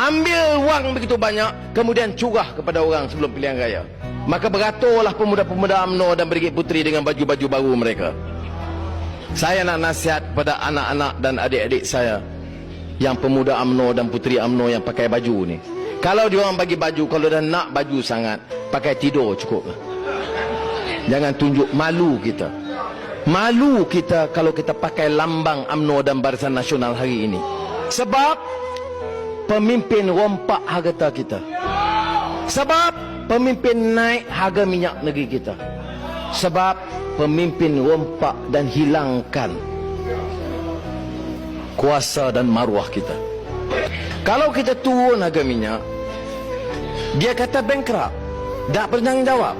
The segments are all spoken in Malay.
Ambil wang begitu banyak, kemudian curah kepada orang sebelum pilihan raya. Maka beraturlah pemuda-pemuda UMNO dan Brigade Puteri dengan baju-baju baru mereka. Saya nak nasihat kepada anak-anak dan adik-adik saya yang pemuda UMNO dan puteri UMNO yang pakai baju ni. Kalau dia orang bagi baju, kalau dah nak baju sangat, pakai tidur cukup. Jangan tunjuk malu kita. Malu kita kalau kita pakai lambang UMNO dan Barisan Nasional hari ini. Sebab pemimpin rompak harta kita. Sebab pemimpin naik harga minyak negeri kita. Sebab pemimpin rompak dan hilangkan kuasa dan maruah kita. Kalau kita turun harga minyak, dia kata bankrupt. Tak bertanggung jawab.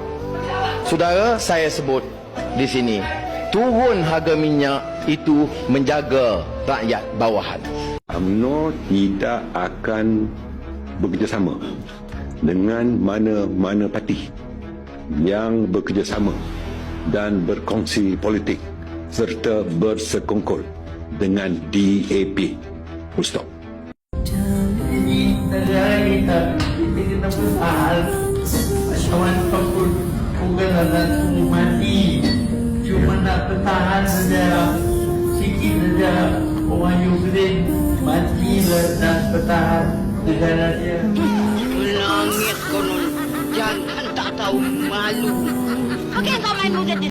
Saudara, saya sebut di sini, turun harga minyak itu menjaga rakyat bawahan. UMNO tidak akan bekerjasama dengan mana-mana parti yang bekerjasama dan berkongsi politik serta bersekongkol dengan DAP. Full stop. Ini negara kita kita kena bertahan Kawan pun bukan bertahan saja Sikit saja Orang Ukraine mati nak bertahan negara dia. Langit konon. Jangan tak tahu malu. Okey kau main muda